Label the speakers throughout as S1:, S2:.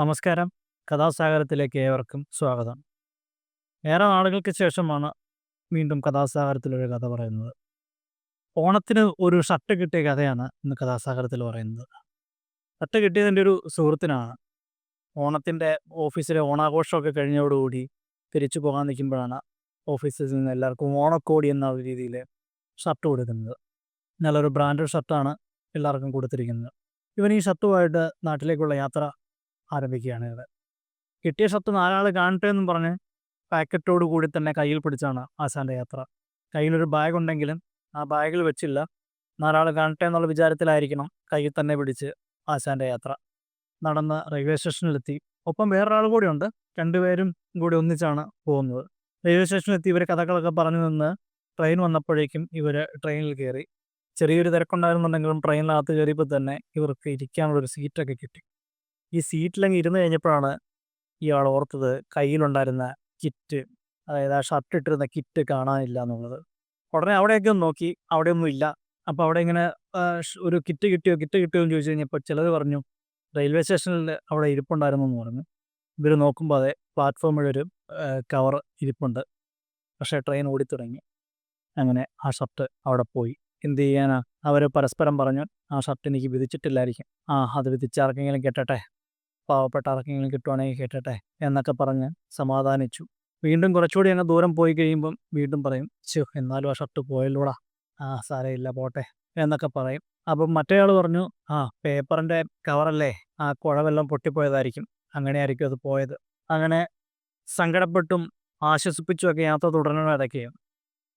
S1: നമസ്കാരം. കഥാസാഗരത്തിലേക്ക് ഏവർക്കും സ്വാഗതം. ഏറെ നാളുകൾക്ക് ശേഷമാണ് വീണ്ടും കഥാസാഗരത്തിലൊരു കഥ പറയുന്നത്. ഓണത്തിന് ഒരു ഷർട്ട് കിട്ടിയ കഥയാണ് ഇന്ന് കഥാസാഗരത്തിൽ പറയുന്നത്. ഷർട്ട് കിട്ടിയതിന്റെ ഒരു സുഹൃത്തിനാണ്. ഓണത്തിന്റെ ഓഫീസിലെ ഓണാഘോഷമൊക്കെ കഴിഞ്ഞതോടുകൂടി തിരിച്ചു പോകാൻ നിൽക്കുമ്പോഴാണ് ഓഫീസിൽ നിന്ന് എല്ലാവർക്കും ഓണക്കോടി എന്ന രീതിയിൽ ഷർട്ട് കൊടുക്കുന്നത്. നല്ലൊരു ബ്രാൻഡഡ് ഷർട്ടാണ് എല്ലാവർക്കും കൊടുത്തിരിക്കുന്നത്. ഇവൻ ഈ ഷർട്ടുമായിട്ട് നാട്ടിലേക്കുള്ള യാത്ര ആരംഭിക്കുകയാണ് ഇത് കിട്ടിയ ഷർട്ട് നാലാൾ കാണട്ടെ എന്നും പറഞ്ഞ് പാക്കറ്റോട് കൂടി തന്നെ കയ്യിൽ പിടിച്ചാണ് ആശാന്റെ യാത്ര. കയ്യിലൊരു ബാഗ് ഉണ്ടെങ്കിലും ആ ബാഗിൽ വെച്ചില്ല. നാലാൾ കാണട്ടെ എന്നുള്ള വിചാരത്തിലായിരിക്കണം കയ്യിൽ തന്നെ പിടിച്ച് ആശാന്റെ യാത്ര. നടന്ന് റെയിൽവേ സ്റ്റേഷനിലെത്തി ഒപ്പം വേറൊരാൾ കൂടിയുണ്ട്. രണ്ടുപേരും കൂടി ഒന്നിച്ചാണ് പോകുന്നത്. റെയിൽവേ സ്റ്റേഷനിലെത്തി ഇവർ കഥകളൊക്കെ പറഞ്ഞു നിന്ന് ട്രെയിൻ വന്നപ്പോഴേക്കും ഇവർ ട്രെയിനിൽ കയറി. ചെറിയൊരു തിരക്കുണ്ടായിരുന്നുണ്ടെങ്കിലും ട്രെയിനിനകത്ത് കയറിയപ്പോൾ തന്നെ ഇവർക്ക് ഇരിക്കാനുള്ളൊരു സീറ്റൊക്കെ കിട്ടി. ഈ സീറ്റിലങ്ങ് ഇരുന്ന് കഴിഞ്ഞപ്പോഴാണ് ഇയാൾ ഓർത്തത് കയ്യിലുണ്ടായിരുന്ന കിറ്റ് അതായത് ആ ഷർട്ട് ഇട്ടിരുന്ന കിറ്റ് കാണാനില്ല എന്നുള്ളത് ഉടനെ അവിടെയൊക്കെ ഒന്ന് നോക്കി അവിടെയൊന്നും ഇല്ല. അപ്പോൾ അവിടെ ഇങ്ങനെ ഒരു കിറ്റ് കിട്ടിയോ കിറ്റ് കിട്ടിയോ എന്ന് ചോദിച്ചു കഴിഞ്ഞപ്പോൾ ചിലർ പറഞ്ഞു റെയിൽവേ സ്റ്റേഷനിൽ അവിടെ ഇരിപ്പുണ്ടായിരുന്നു എന്ന് പറഞ്ഞു. ഇവർ നോക്കുമ്പോൾ അതെ പ്ലാറ്റ്ഫോമിൽ ഒരു കവർ ഇരിപ്പുണ്ട്. പക്ഷേ ട്രെയിൻ ഓടിത്തുടങ്ങി. അങ്ങനെ ആ ഷർട്ട് അവിടെ പോയി. എന്ത് ചെയ്യാനാ? അവർ പരസ്പരം പറഞ്ഞു ആ ഷർട്ട് എനിക്ക് വിധിച്ചിട്ടില്ലായിരിക്കും. ആ അത് വിധിച്ചാർക്കെങ്കിലും കെട്ടട്ടെ? പാവപ്പെട്ട ആർക്കെങ്കിലും കിട്ടുവാണെങ്കിൽ കേട്ടട്ടെ എന്നൊക്കെ പറഞ്ഞ് സമാധാനിച്ചു. വീണ്ടും കുറച്ചുകൂടി അങ്ങ് ദൂരം പോയി കഴിയുമ്പം വീണ്ടും പറയും ചു എന്നാലും ആ ഷർട്ട് പോയല്ലോടാ. ആ സാരമില്ല പോട്ടെ എന്നൊക്കെ പറയും. അപ്പം മറ്റേയാൾ പറഞ്ഞു ആ പേപ്പറിന്റെ കവറല്ലേ? ആ കുഴവെല്ലാം പൊട്ടിപ്പോയതായിരിക്കും. അങ്ങനെയായിരിക്കും അത് പോയത്. അങ്ങനെ സങ്കടപ്പെട്ടും ആശ്വസിപ്പിച്ചുമൊക്കെ യാത്ര തുടരണ ഇടയ്ക്ക്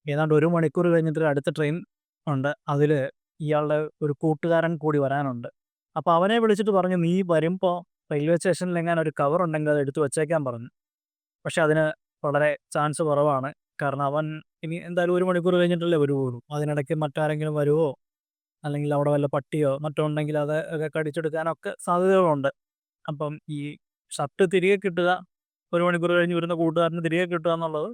S1: ഏതാണ്ട് ഒരു മണിക്കൂർ കഴിഞ്ഞിട്ട് അടുത്ത ട്രെയിൻ ഉണ്ട്. അതിൽ ഇയാളുടെ ഒരു കൂട്ടുകാരൻ കൂടി വരാനുണ്ട്. അപ്പോൾ അവനെ വിളിച്ചിട്ട് പറഞ്ഞു നീ വരുമ്പോൾ റെയിൽവേ സ്റ്റേഷനിൽ എങ്ങാനും ഒരു കവർ ഉണ്ടെങ്കിൽ അത് എടുത്തു വെച്ചേക്കാൻ പറഞ്ഞു. പക്ഷെ അതിന് വളരെ ചാൻസ് കുറവാണ്. കാരണം അവൻ ഇനി എന്തായാലും ഒരു മണിക്കൂർ കഴിഞ്ഞിട്ടല്ലേ വരുവുള്ളൂ അതിനിടയ്ക്ക് മറ്റാരെങ്കിലും വരുമോ അല്ലെങ്കിൽ അവിടെ വല്ല പട്ടിയോ മറ്റോ ഉണ്ടെങ്കിൽ അത് ഒക്കെ കടിച്ചെടുക്കാനൊക്കെ സാധ്യതകളുണ്ട്. അപ്പം ഈ ഷർട്ട് തിരികെ കിട്ടുക ഒരു മണിക്കൂർ കഴിഞ്ഞ് വരുന്ന കൂട്ടുകാരന് തിരികെ കിട്ടുക എന്നുള്ളത്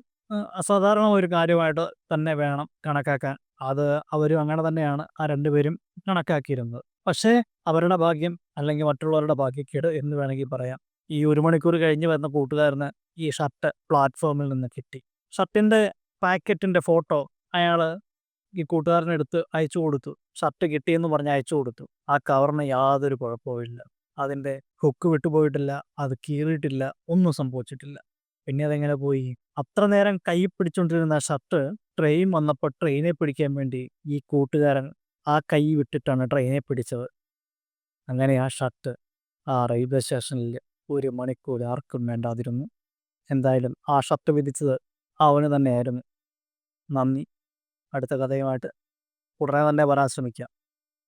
S1: അസാധാരണ ഒരു കാര്യമായിട്ട് തന്നെ വേണം കണക്കാക്കാൻ. അത് അവരും അങ്ങനെ തന്നെയാണ് ആ രണ്ടുപേരും കണക്കാക്കിയിരുന്നത്. പക്ഷേ അവരുടെ ഭാഗ്യം അല്ലെങ്കിൽ മറ്റുള്ളവരുടെ ഭാഗ്യക്കേട് എന്ന് വേണമെങ്കിൽ പറയാം. ഈ ഒരു മണിക്കൂർ കഴിഞ്ഞ് വരുന്ന കൂട്ടുകാരന് ഈ ഷർട്ട് പ്ലാറ്റ്ഫോമിൽ നിന്ന് കിട്ടി. ഷർട്ടിന്റെ പാക്കറ്റിന്റെ ഫോട്ടോ അയാൾ ഈ കൂട്ടുകാരനെടുത്ത് അയച്ചു കൊടുത്തു. ഷർട്ട് കിട്ടിയെന്ന് പറഞ്ഞ് അയച്ചു കൊടുത്തു. ആ കവറിന് യാതൊരു കുഴപ്പമില്ല അതിന്റെ ഹുക്ക് വിട്ടുപോയിട്ടില്ല അത് കീറിയിട്ടില്ല ഒന്നും സംഭവിച്ചിട്ടില്ല. പിന്നെ അതെങ്ങനെ പോയി? അത്ര നേരം കൈ പിടിച്ചുകൊണ്ടിരുന്ന ഷർട്ട് ട്രെയിൻ വന്നപ്പോൾ ട്രെയിനെ പിടിക്കാൻ വേണ്ടി ഈ കൂട്ടുകാരൻ ആ കൈ വിട്ടിട്ടാണ് ട്രെയിനെ പിടിച്ചത്. അങ്ങനെ ആ ഷർട്ട് ആ റെയിൽവേ സ്റ്റേഷനിൽ ഒരു മണിക്കൂർ ആർക്കും വേണ്ടാതിരുന്നു. എന്തായാലും ആ ഷർട്ട് വിധിച്ചത് അവന് തന്നെയായിരുന്നു. നന്ദി. അടുത്ത കഥയുമായിട്ട് ഉടനെ തന്നെ വരാൻ ശ്രമിക്കാം.